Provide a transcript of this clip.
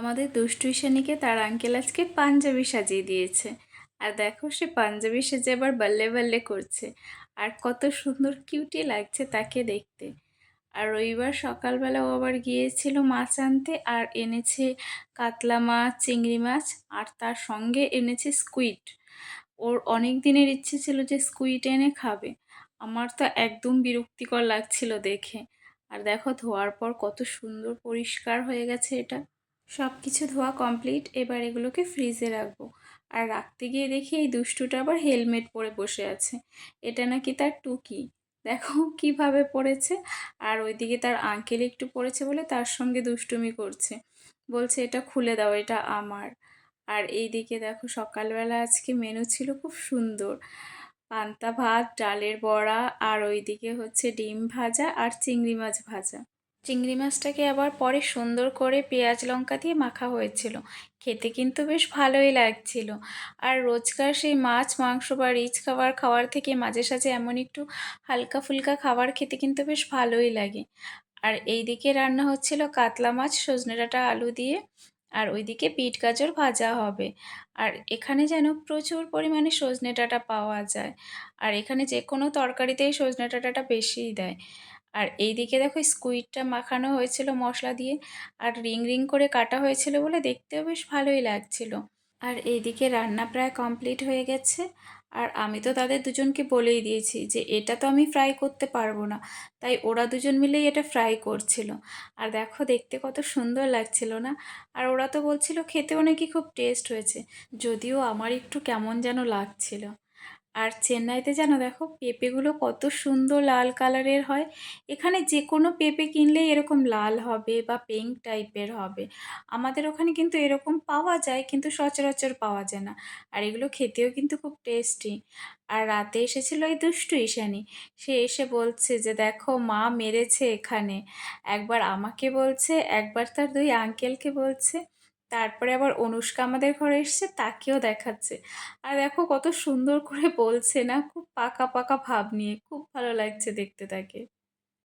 আমাদের দুষ্টু ঈশানীকে তার আঙ্কেল আজকে পাঞ্জাবি সাজিয়ে দিয়েছে। আর দেখো সে পাঞ্জাবি সেজে আবার বাল্লে বাল্লে করছে। আর কত সুন্দর কিউটি লাগছে তাকে দেখতে। আর রবিবার সকালবেলা ও আবার গিয়েছিল মাছ আনতে আর এনেছে কাতলা মাছ, চিংড়ি মাছ আর তার সঙ্গে এনেছে স্কুইড ওর অনেক দিনের ইচ্ছে ছিল যে স্কুইড এনে খাবে। আমার তো একদম বিরক্তিকর লাগছিল দেখে। আর দেখো ধোয়ার পর কত সুন্দর পরিষ্কার হয়ে গেছে এটা। সব কিছু ধোয়া কমপ্লিট এবার এগুলোকে ফ্রিজে রাখব। আর রাখতে গিয়ে দেখি এই দুষ্টুটা আবার হেলমেট পরে বসে আছে। এটা নাকি তার টুকি। দেখো কীভাবে পড়েছে। আর ওইদিকে তার আঙ্কেল একটু পড়েছে বলে তার সঙ্গে দুষ্টুমি করছে। বলছে, এটা খুলে দাও, এটা আমার। আর এইদিকে দেখো সকালবেলা আজকে মেনু ছিল খুব সুন্দর। পান্তা ভাত, ডালের বড়া, আর ওইদিকে হচ্ছে ডিম ভাজা আর চিংড়ি মাছ ভাজা। চিংড়ি মাছটাকে আবার পরে সুন্দর করে পেঁয়াজ লঙ্কা দিয়ে মাখা হয়েছিল। খেতে কিন্তু বেশ ভালোই লাগছিল। আর রোজকার সেই মাছ, মাংস বা রিচ খাবার খাওয়ার থেকে মাঝে সাঝে এমন একটু হালকা ফুলকা খাবার খেতে কিন্তু বেশ ভালোই লাগে। আর এই দিকে রান্না হচ্ছিল কাতলা মাছ, সজনে ডাঁটা আলু দিয়ে, আর ওইদিকে বিট গাজর ভাজা হবে। আর এখানে যেন প্রচুর পরিমাণে সজনে ডাঁটা পাওয়া যায়। আর এখানে যে কোনো তরকারিতেই সজনে ডাঁটাটা বেশিই দেয়। আর এই দিকে দেখো স্কুইডটা মাখানো হয়েছিল মশলা দিয়ে আর রিং রিং করে কাটা হয়েছিল বলে দেখতেও বেশ ভালোই লাগছিল। আর এইদিকে রান্না প্রায় কমপ্লিট হয়ে গেছে। আর আমি তো তাদের দুজনকে বলেই দিয়েছি যে এটা তো আমি ফ্রাই করতে পারব না, তাই ওরা দুজন মিলেই এটা ফ্রাই করছিল। আর দেখো দেখতে কত সুন্দর লাগছিল না? আর ওরা তো বলছিল খেতেও নাকি খুব টেস্ট হয়েছে, যদিও আমার একটু কেমন যেন লাগছিল। আর চেন্নাইতে জানো দেখো পেঁপেগুলো কত সুন্দর লাল কালারের হয়। এখানে যে কোনো পেঁপে কিনলেই এরকম লাল হবে বা পিঙ্ক টাইপের হবে। আমাদের ওখানে কিন্তু এরকম পাওয়া যায় কিন্তু সচরাচর পাওয়া যায় না। আর এগুলো খেতেও কিন্তু খুব টেস্টি আর রাতে এসেছিল এই দুষ্টু ঈশানি। সে এসে বলছে যে, দেখো, মা মেরেছে এখানে। একবার আমাকে বলছে, একবার তার দুই আঙ্কেলকে বলছে তারপরে আবার অনুষ্কা আমাদের ঘরে এসছে, তাকেও দেখাচ্ছে। আর দেখো কত সুন্দর করে বলছে না, খুব পাকা পাকা ভাব নিয়ে, খুব ভালো লাগছে দেখতে তাকে।